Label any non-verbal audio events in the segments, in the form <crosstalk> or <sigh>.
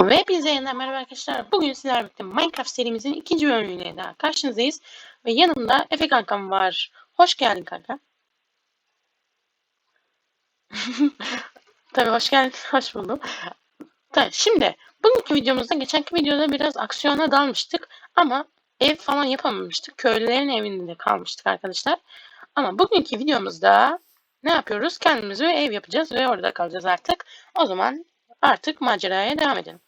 Ve bize yeniden merhaba arkadaşlar. Bugün sizlerle birlikte Minecraft serimizin ikinci bölümüyle daha karşınızdayız. Ve yanımda Efe kankam var. Hoş geldin kanka. <laughs> Tabii hoş geldin. Hoş buldum. Tabii, şimdi bugünkü videomuzda geçenki videoda biraz aksiyona dalmıştık. Ama ev falan yapamamıştık. Köylülerin evinde kalmıştık arkadaşlar. Ama bugünkü videomuzda ne yapıyoruz? Kendimize ev yapacağız ve orada kalacağız artık. O zaman artık maceraya devam edelim.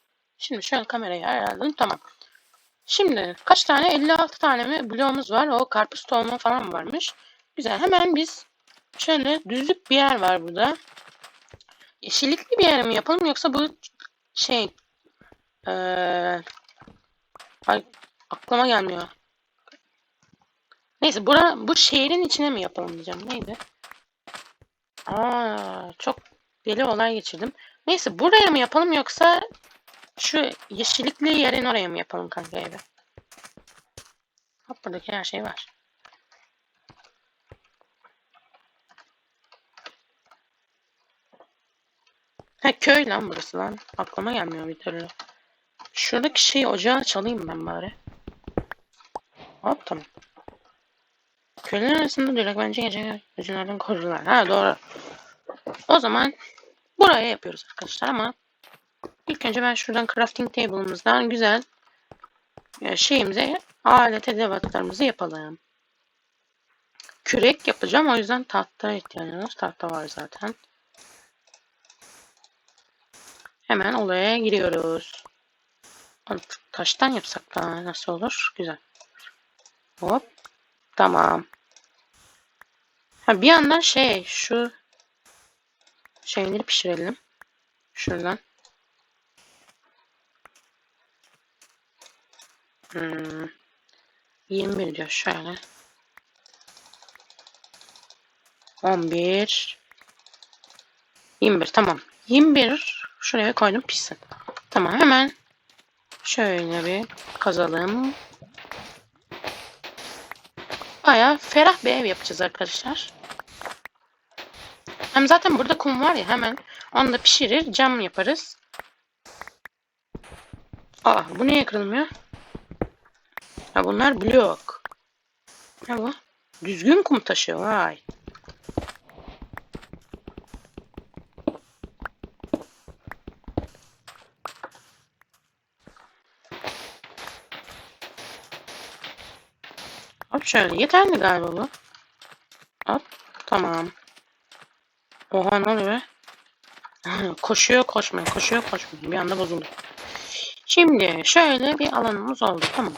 Şimdi şöyle kamerayı ayarladım. Tamam. Şimdi kaç tane? 56 tane mi bloğumuz var. O karpuz tohumu falan varmış. Güzel. Hemen biz şöyle düzlük bir yer var burada. Yeşillikli bir yer mi yapalım yoksa bu şey ee, aklıma gelmiyor. Neyse bura, bu şehrin içine mi yapalım diyeceğim. Neydi? Aa, çok deli olay geçirdim. Neyse buraya mı yapalım yoksa şu yeşillikli yerin oraya mı yapalım kanka evi? Hop buradaki her şey var. Ha köy lan burası lan. Aklıma gelmiyor bir türlü. Şuradaki şeyi ocağa çalayım ben bari. Hop tamam. Köyler arasında direkt bence gece gözünlerden korurlar. Ha doğru. O zaman buraya yapıyoruz arkadaşlar ama ilk önce ben şuradan crafting table'ımızdan güzel şeyimize alet edevatlarımızı yapalım. Kürek yapacağım o yüzden tahta ihtiyacımız tahta var zaten. Hemen olaya giriyoruz. Taştan yapsak da nasıl olur? Güzel. Hop. Tamam. Ha bir yandan şey şu şeyleri pişirelim. Şuradan. Hmm. 21 diyor şöyle. 11 21 tamam. 21 şuraya koydum pişsin. Tamam hemen şöyle bir kazalım. Baya ferah bir ev yapacağız arkadaşlar. Hem zaten burada kum var ya hemen onu da pişirir cam yaparız. Aa bu niye kırılmıyor? Ha bunlar blok. Ne bu? Düzgün kum taşı vay. Hop şöyle yeterli galiba bu. Hop tamam. Oha ne oluyor <laughs> koşuyor koşmuyor koşuyor koşmuyor bir anda bozuldu. Şimdi şöyle bir alanımız oldu tamam.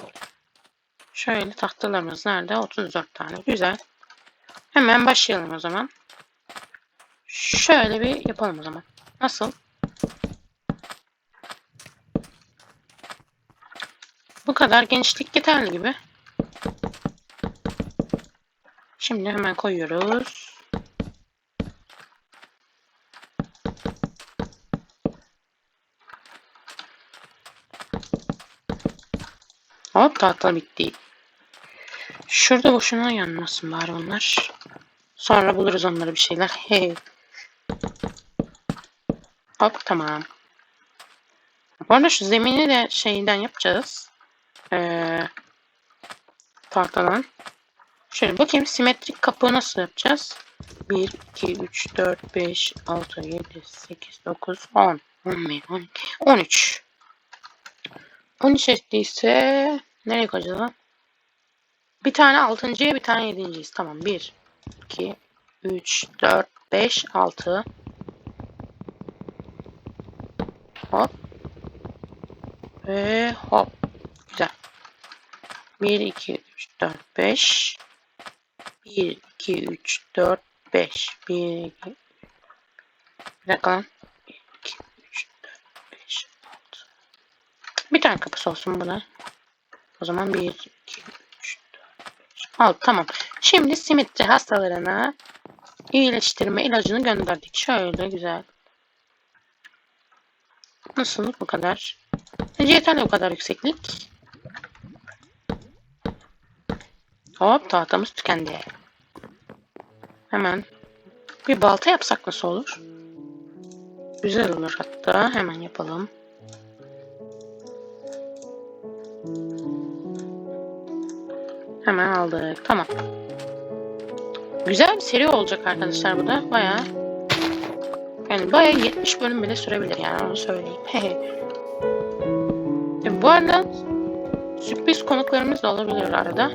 Şöyle tahtalarımız nerede? 34 tane. Güzel. Hemen başlayalım o zaman. Şöyle bir yapalım o zaman. Nasıl? Bu kadar genişlik yeterli gibi. Şimdi hemen koyuyoruz. Hop tahta bitti. Şurada boşuna yanmasın bari onlar. Sonra buluruz onlara bir şeyler. <laughs> Hey. Hop tamam. Bu arada şu zemini de şeyden yapacağız. Ee, tahtadan. Şöyle bakayım simetrik kapı nasıl yapacağız? 1, 2, 3, 4, 5, 6, 7, 8, 9, 10, 11, 12, 13. 13 ettiyse nereye koyacağız lan? Bir tane altıncıya bir tane yedinciyiz. Tamam. 1, 2, 3, 4, 5, 6. Hop. Ve hop. Güzel. 1, 2, 3, 4, 5. 1, 2, 3, 4, 5. 1, 2, bir dakika lan. 1, 2, 3, 4, 5, 6. Bir tane kapısı olsun buna. O zaman 1, 2, 3, 4, 5, 6. Tamam. Şimdi simitri hastalarına iyileştirme ilacını gönderdik. Şöyle güzel. Nasıl bu kadar? Yeterli bu kadar yükseklik. Hop tahtamız tükendi. Hemen bir balta yapsak nasıl olur? Güzel olur hatta. Hemen yapalım. Hemen aldık. Tamam. Güzel bir seri olacak arkadaşlar bu da. Bayağı yani bayağı 70 bölüm bile sürebilir yani onu söyleyeyim. <laughs> e, bu arada sürpriz konuklarımız da olabilir arada.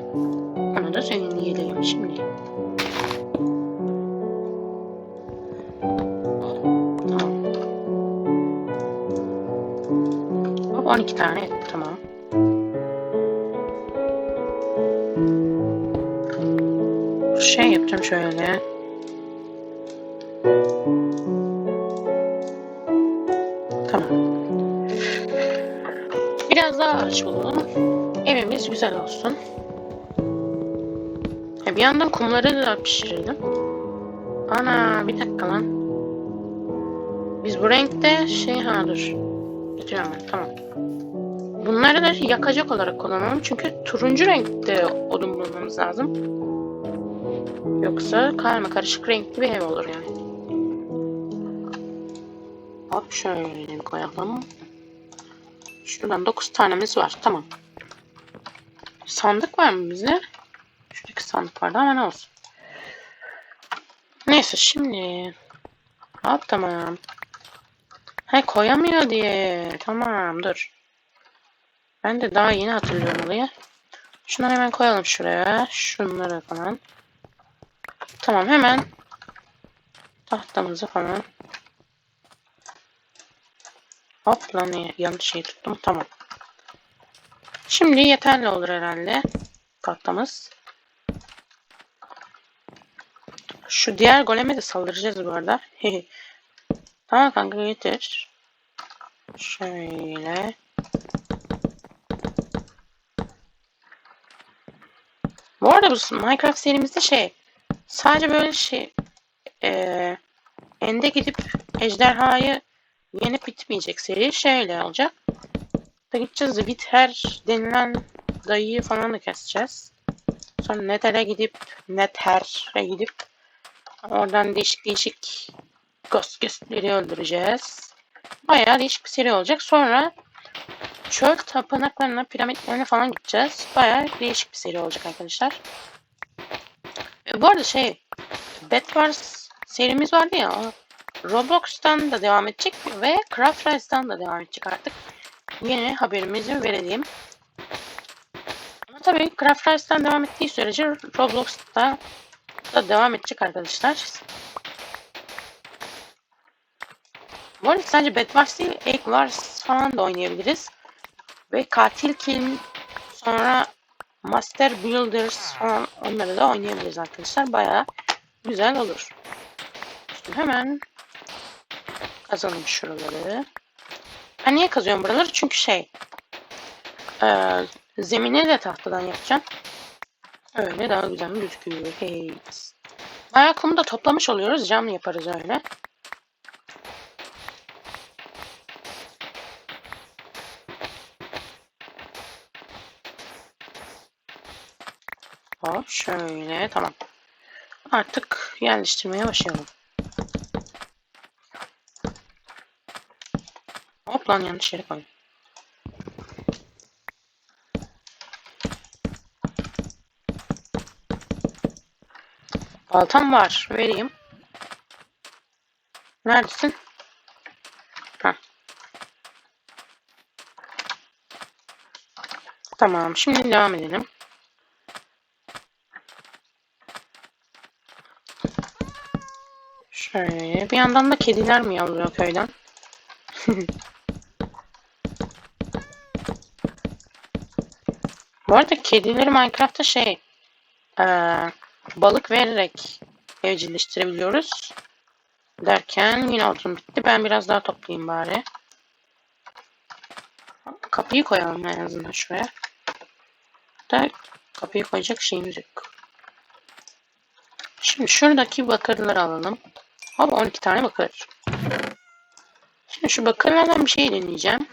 Onu da söyleyelim şimdi. Tamam. Hop, 12 tane Şey yapacağım şöyle. Tamam. Biraz daha ağaç bulalım. Evimiz güzel olsun. Bir yandan kumları da pişirelim. Ana bir dakika lan. Biz bu renkte şey ha dur. Getiriyorum ben tamam. Bunları da yakacak olarak kullanalım. Çünkü turuncu renkte odun bulmamız lazım. Yoksa karma karışık renkli bir ev olur yani. Hop şöyle koyalım. Şuradan 9 tanemiz var. Tamam. Sandık var mı bize? Şuradaki sandık vardı ama ne olsun. Neyse şimdi. Hop tamam. He koyamıyor diye. Tamam dur. Ben de daha yeni hatırlıyorum olayı. Şunları hemen koyalım şuraya. Şunları falan. Tamam hemen tahtamızı falan. Hop lan yanlış şey tuttum. Tamam. Şimdi yeterli olur herhalde. Tahtamız. Şu diğer goleme de saldıracağız bu arada. <laughs> tamam kanka getir. Şöyle. Bu arada bu Minecraft serimizde şey sadece böyle şey e, ende gidip ejderhayı yenip bitmeyecek seri şöyle olacak. Da gideceğiz Wither denilen dayıyı falan da keseceğiz. Sonra Nether'e gidip Nether'e gidip oradan değişik değişik ghost ghostleri öldüreceğiz. Bayağı değişik bir seri olacak. Sonra çöl tapınaklarına, piramitlerine falan gideceğiz. Bayağı değişik bir seri olacak arkadaşlar. E, bu arada şey Bed Wars serimiz vardı ya Roblox'tan da devam edecek ve Craft Rice'dan da devam edecek artık. Yine haberimizi verelim. Ama tabii Craft Rice'dan devam ettiği sürece Roblox'ta da devam edecek arkadaşlar. Bu arada sadece Bed Wars değil, Egg Wars falan da oynayabiliriz. Ve Katil Kill sonra Master Builders falan onları da oynayabiliriz arkadaşlar. Bayağı güzel olur. Şimdi hemen kazalım şuraları. Ben niye kazıyorum buraları? Çünkü şey e, zemini de tahtadan yapacağım. Öyle daha güzel gözüküyor. Hey. Bayağı kumu da toplamış oluyoruz. Cam yaparız öyle. Hop şöyle tamam. Artık yerleştirmeye başlayalım. Hop lan yanlış yere koydum. Baltam var. Vereyim. Neredesin? Ha. Tamam. Şimdi devam edelim. Şöyle. Bir yandan da kediler mi yavruyor köyden? Bu arada kedileri Minecraft'ta şey ee, balık vererek evcilleştirebiliyoruz. Derken yine odun bitti. Ben biraz daha toplayayım bari. Kapıyı koyalım en azından şuraya. Da kapıyı koyacak şeyimiz yok. Şimdi şuradaki bakırları alalım. Hop 12 tane bakır. Şimdi şu bakırlardan bir şey deneyeceğim.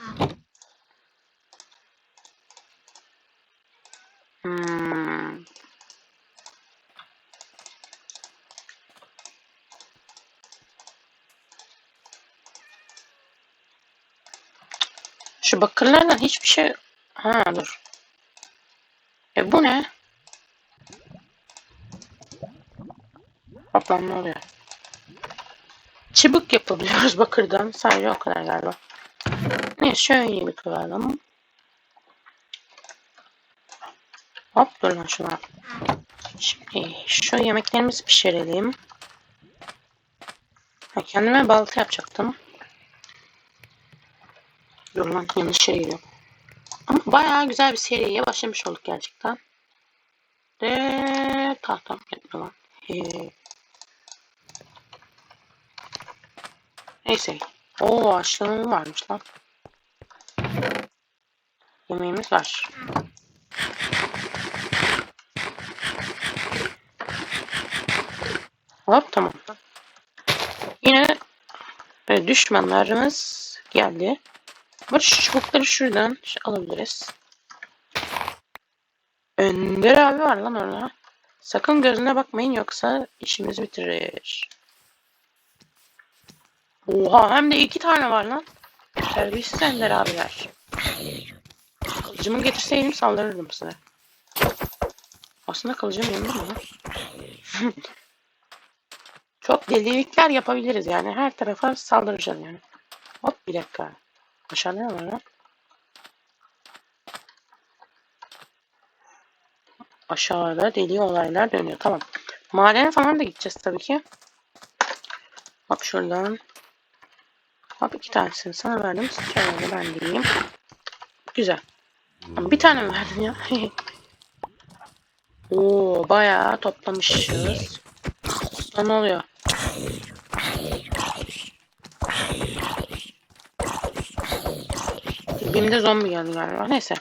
Hmm. Şu bakırlardan hiçbir şey... Ha dur. E bu ne? Hop lan ne oluyor? Çıbık yapabiliyoruz <laughs> bakırdan. Sadece o kadar galiba. Neyse şöyle bir kıralım. Hop dur lan şuna. Şimdi şu yemeklerimizi pişirelim. Ha, kendime balta yapacaktım. Dur lan yanlış yere giriyorum. Ama bayağı güzel bir seriye başlamış olduk gerçekten. De tahtam yetmiyor lan. He. Neyse. Oo açlığım varmış lan. Yemeğimiz var. Hop tamam. Yine e, düşmanlarımız geldi. Bu çubukları şuradan alabiliriz. Önder abi var lan orada. Sakın gözüne bakmayın yoksa işimizi bitirir. Oha hem de iki tane var lan. Terbiyesiz Ender abiler. Kılıcımı getirseydim saldırırdım size. Aslında kılıcım yanında mı? <laughs> Çok delilikler yapabiliriz yani. Her tarafa saldıracağız yani. Hop bir dakika. Aşağıda ne var lan? Aşağıda deli olaylar dönüyor. Tamam. Madene falan da gideceğiz tabii ki. Hop şuradan. Hop iki tanesini sana verdim. Şöyle ben de yiyeyim. Güzel. Ama bir tane mi verdin ya? <laughs> Oo bayağı toplamışız. Ne oluyor? Dibimde zombi geldi galiba. Neyse.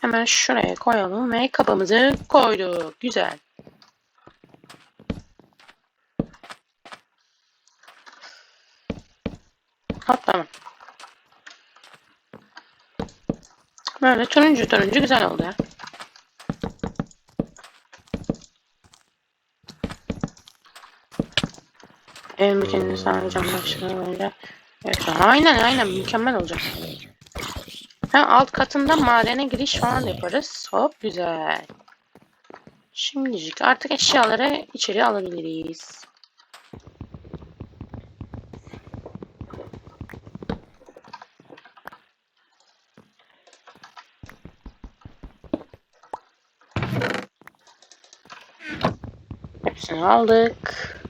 Hemen şuraya koyalım ve kabımızı koyduk. Güzel. Hop tamam. Böyle turuncu turuncu güzel oldu ya. En mükemmel sağlayacağım başına böyle. Evet, aynen aynen mükemmel olacak. Ha, alt katında madene giriş falan yaparız. Hop güzel. Şimdicik artık eşyaları içeri alabiliriz. Hepsini aldık.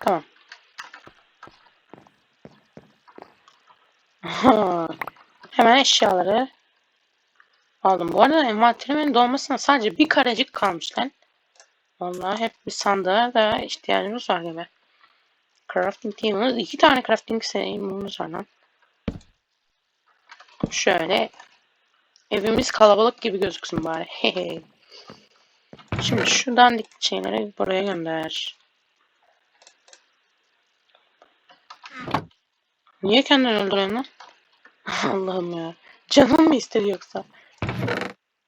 Tamam. <laughs> Hemen eşyaları aldım. Bu arada envanterimin dolmasına sadece bir karecik kalmış lan. Vallahi hep bir sandığa da ihtiyacımız var gibi. Crafting team'imiz iki tane crafting team'imiz var lan. Şöyle evimiz kalabalık gibi gözüksün bari. <laughs> Şimdi şu dandik şeyleri buraya gönder. Niye kendini öldürüyorsun lan? <laughs> Allah'ım ya. Canım mı istedi yoksa?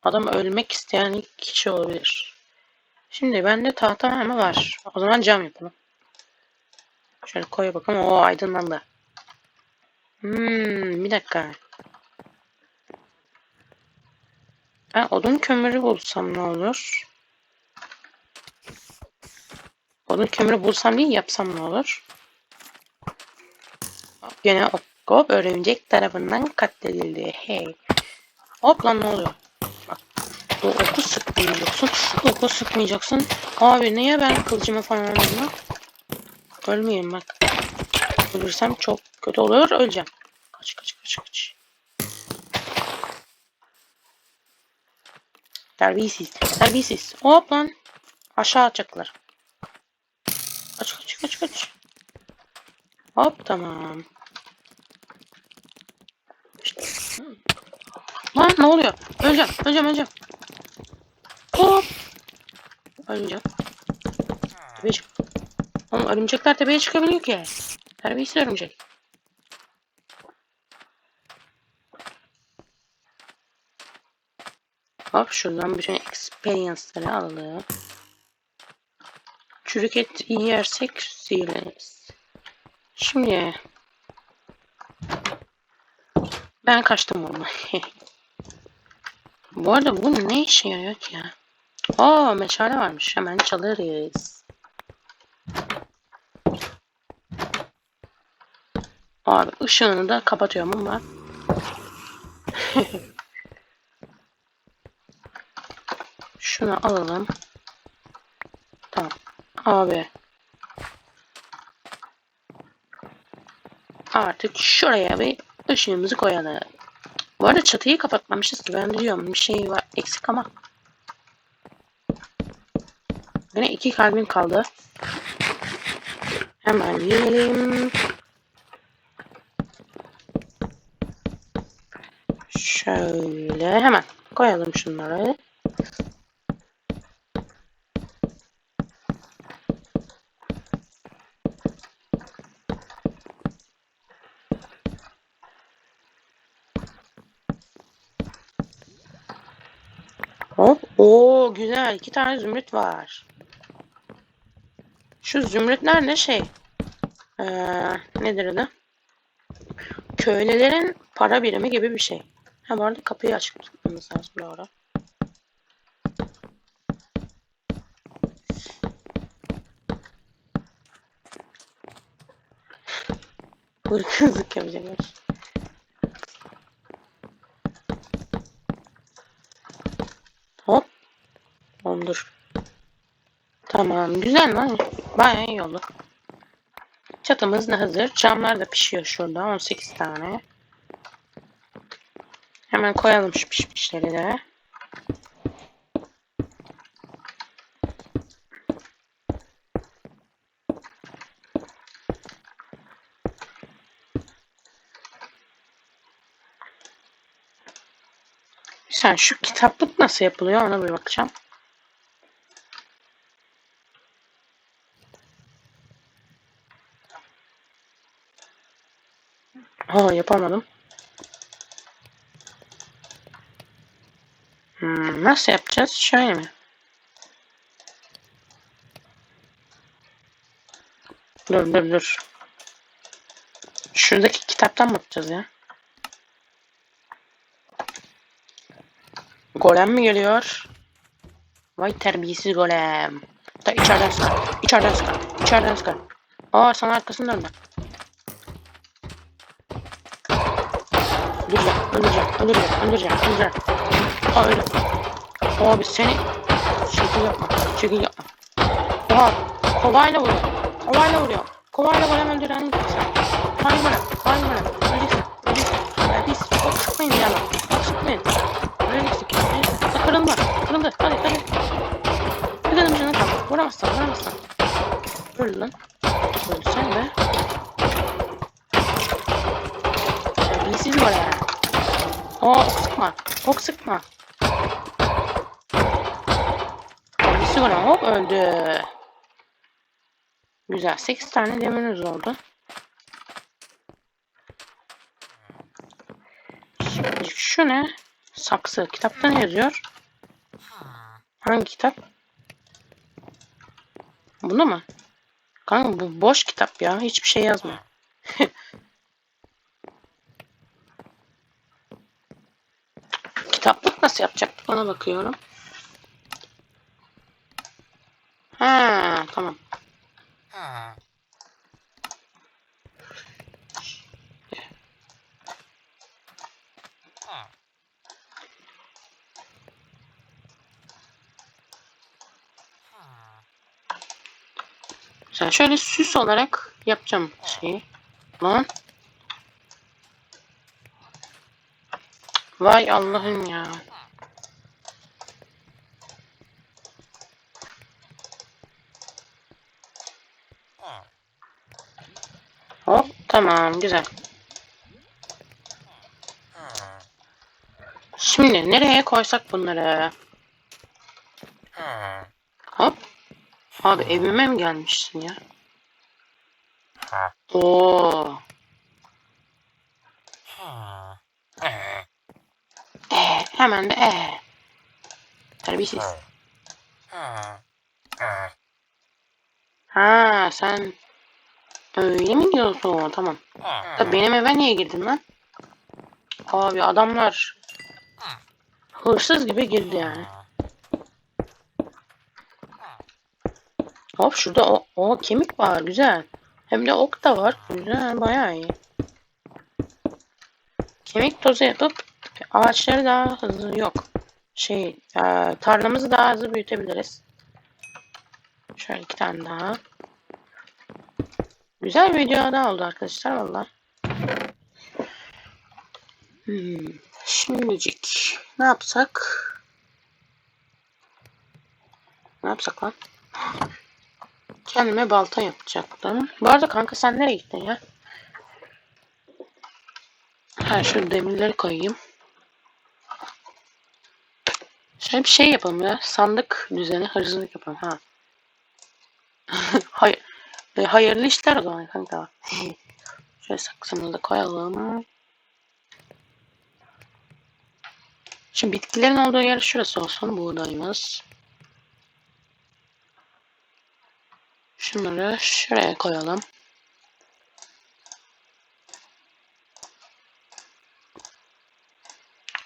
Adam ölmek isteyen ilk kişi olabilir. Şimdi bende tahta ama var. O zaman cam yapalım. Şöyle koy bakalım. O aydınlandı. Hmm, bir dakika. Ben odun kömürü bulsam ne olur? Odun kömürü bulsam değil yapsam ne olur? Gene hop örümcek tarafından katledildi. Hey. Hop lan ne oluyor? Bak. O oku sıkmayacaksın. Oku sıkmayacaksın. Abi niye ben kılıcımı falan almadım? Ölmeyeyim bak. Ölürsem çok kötü olur. Öleceğim. Kaç kaç kaç kaç. Terbiyesiz. Terbiyesiz. Hop lan. Aşağı atacaklar. Kaç kaç. Hop tamam. İşte. Lan ne oluyor? Öleceğim, öleceğim, öleceğim. Hop. Öleceğim. Tepeye çık. Oğlum örümcekler tepeye çıkabiliyor ki. Terbiyesiz örümcek. Hop şuradan bütün experience'ları alalım. Çürük et yersek zehirleniriz. Şimdi ben kaçtım ama. <laughs> Bu arada bu ne işe yarıyor ki ya? Aa meşale varmış. Hemen çalarız. Abi ışığını da kapatıyorum ama. <laughs> Şunu alalım. Abi. Artık şuraya bir ışığımızı koyalım. Bu arada çatıyı kapatmamışız ki ben diyorum bir şey var eksik ama. Yine iki kalbim kaldı. Hemen yiyelim. Şöyle hemen koyalım şunları. Hop. Güzel. iki tane zümrüt var. Şu zümrütler ne şey? Ee, nedir adı? Köylülerin para birimi gibi bir şey. Ha bu arada kapıyı açık tutmamız lazım doğru. Hırkızlık yapacaklar. Hop. Ondur. Tamam. Güzel lan. Bayağı iyi oldu. Çatımız da hazır. Camlar da pişiyor şurada. 18 tane. Hemen koyalım şu pişmişleri de. Sen şu kitaplık nasıl yapılıyor ona bir bakacağım. Ha yapamadım. Hmm, nasıl yapacağız? Şöyle mi? Dur dur dur. Şuradaki kitaptan mı yapacağız ya? Golem mi geliyor? Vay terbiyesiz golem. Da içeriden sıkar. İçeriden sıkar. İçeriden sıkar. Aa sana arkasını döndü. Öldüreceğim, öldüreceğim, öldüreceğim. Aa öldü. Abi seni şekil yapma, şekil yapma. Oha, kovayla vuruyor, kovayla vuruyor. Kovayla golem öldüren sen. Hangi golem, hangi golem? Öleceksin, öleceksin. Öleceksin, çok sıkmayın ya lan, çok sıkmayın. Öleceksin, öleceksin. Ha, Kırılma, kırıldı, hadi hadi. Bir dedim canım kaldı, vuramazsan, vuramazsan. Öl lan. Ölsen be. Terbiyesiz golem. Aa ok sıkma. Ok sıkma. Birisi var hop öldü. Güzel. 8 tane demirimiz oldu. Şimdi şu ne? Saksı. Kitapta ne yazıyor? Hangi kitap? Bunda mı? Kanka bu boş kitap ya. Hiçbir şey yazmıyor. <laughs> Kitaplık nasıl yapacaktık ona bakıyorum. Ha tamam. Sen şöyle süs olarak yapacağım şeyi. Lan. Vay Allah'ım ya. Hop tamam güzel. Şimdi nereye koysak bunları? Hop. Abi evime mi gelmişsin ya? Oo. E, hemen de e. Terbiyesiz. Ha sen öyle mi diyorsun? Tamam. Da benim eve niye girdin lan? Abi adamlar hırsız gibi girdi yani. Hop şurada o, o kemik var güzel. Hem de ok da var. Güzel bayağı iyi. Kemik tozu yapıp ağaçları daha hızlı yok. Şey e, tarlamızı daha hızlı büyütebiliriz. Şöyle iki tane daha. Güzel video daha oldu arkadaşlar valla. Hmm. Şimdicik ne yapsak? Ne yapsak lan? Kendime balta yapacaktım. Bu arada kanka sen nereye gittin ya? Ha şu demirleri koyayım. Şöyle bir şey yapalım ya. Sandık düzeni hırsızlık yapalım ha. <laughs> Hayır. E, hayırlı işler o zaman kanka. <laughs> Şöyle saksımızı da koyalım. Şimdi bitkilerin olduğu yer şurası olsun. Buğdayımız. Şunları şuraya koyalım.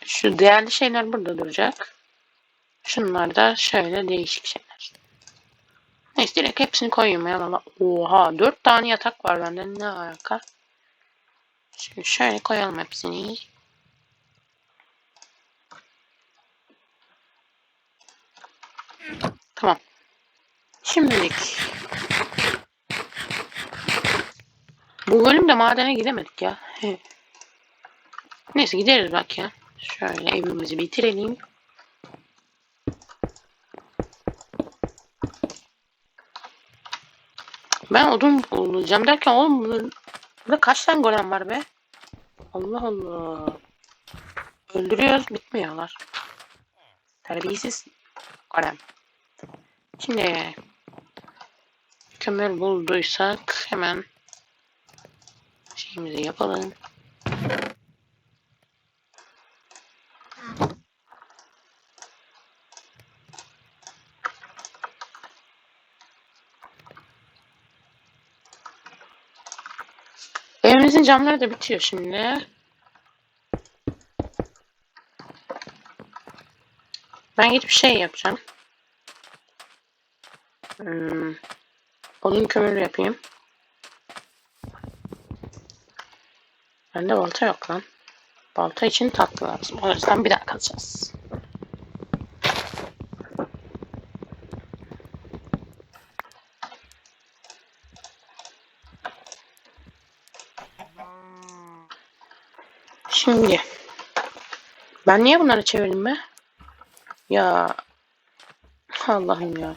Şu değerli şeyler burada duracak. Şunlar da şöyle değişik şeyler. Neyse direkt hepsini koyayım ya valla. Oha dört tane yatak var bende ne alaka. Şimdi şöyle koyalım hepsini. Tamam. Şimdilik. Bu bölümde madene gidemedik ya. Neyse gideriz bak ya. Şöyle evimizi bitirelim. Ben odun bulacağım derken oğlum burada, burada kaç tane golem var be? Allah Allah. Öldürüyoruz bitmiyorlar. Terbiyesiz golem. Şimdi kömür bulduysak hemen şeyimizi yapalım. Evimizin camları da bitiyor şimdi. Ben gidip şey yapacağım. Hmm. Odun kömür yapayım. Bende balta yok lan. Balta için tatlı lazım. O yüzden bir daha kazacağız. Şimdi ben niye bunları çevirdim be? Ya Allah'ım ya.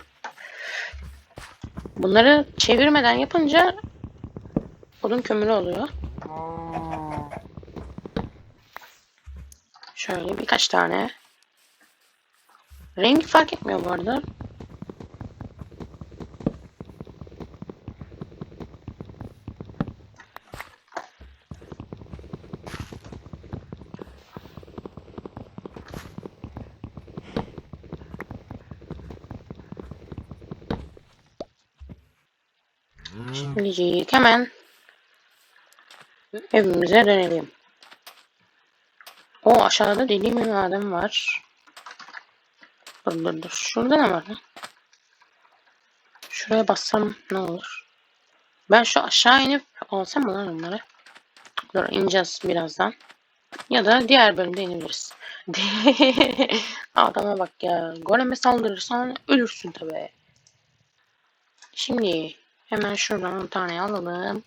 Bunları çevirmeden yapınca odun kömürü oluyor. Şöyle birkaç tane. Rengi fark etmiyor bu arada. Şimdilik hemen evimize dönelim. O aşağıda dediğim bir maden var. Dur dur dur. Şurada ne var lan? Şuraya bassam ne olur? Ben şu aşağı inip alsam mı lan onları? Dur ineceğiz birazdan. Ya da diğer bölümde inebiliriz. <laughs> Adama bak ya. Goleme saldırırsan ölürsün tabi. Şimdi hemen şuradan 10 tane alalım.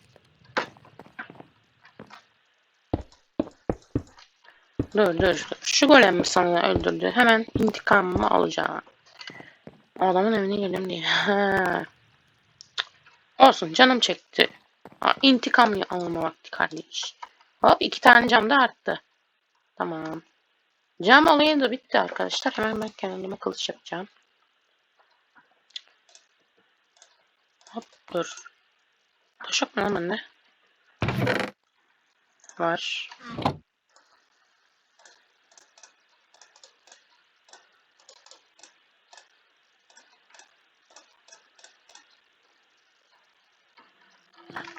Dur dur. Şu golem mi sana öldürdü? Hemen intikamımı alacağım. Adamın evine girdim diye. <laughs> Ha. Olsun canım çekti. İntikam alma vakti kardeş. Hop iki tane cam da arttı. Tamam. Cam olayı da bitti arkadaşlar. Hemen ben kendime kılıç yapacağım. Hop dur. Taş yok mu lan bende? Var.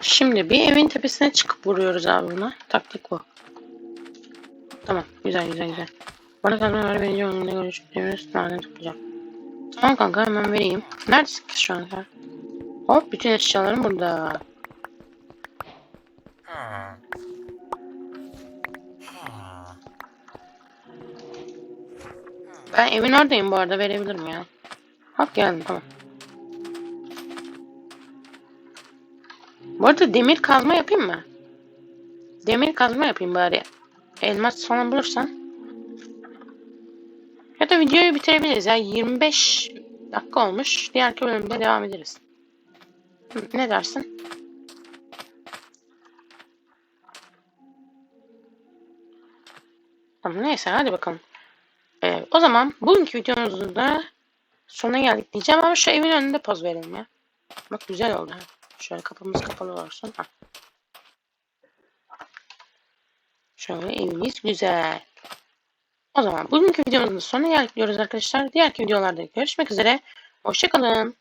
Şimdi bir evin tepesine çıkıp vuruyoruz abi buna. Taktik bu. Tamam. Güzel güzel güzel. Bana kazma ver beni önünde görüştüğümüz maden toplayacağım. Tamam kanka hemen vereyim. Neredesin kız şu an sen? Hop bütün eşyalarım burada. Ben evin oradayım bu arada verebilirim ya. Hop geldim tamam. Bu arada demir kazma yapayım mı? Demir kazma yapayım bari. Elmas falan bulursan. Ya da videoyu bitirebiliriz ya. 25 dakika olmuş. Diğerki bölümde devam ederiz. Ne dersin? Tamam neyse hadi bakalım. Ee, o zaman bugünkü videomuzun da sonuna geldik diyeceğim ama şu evin önünde poz verelim ya. Bak güzel oldu. Şöyle kapımız kapalı olsun. Ha. Şöyle evimiz güzel. O zaman bugünkü videomuzun sonuna geldik diyoruz arkadaşlar. Diğer videolarda görüşmek üzere. Hoşçakalın.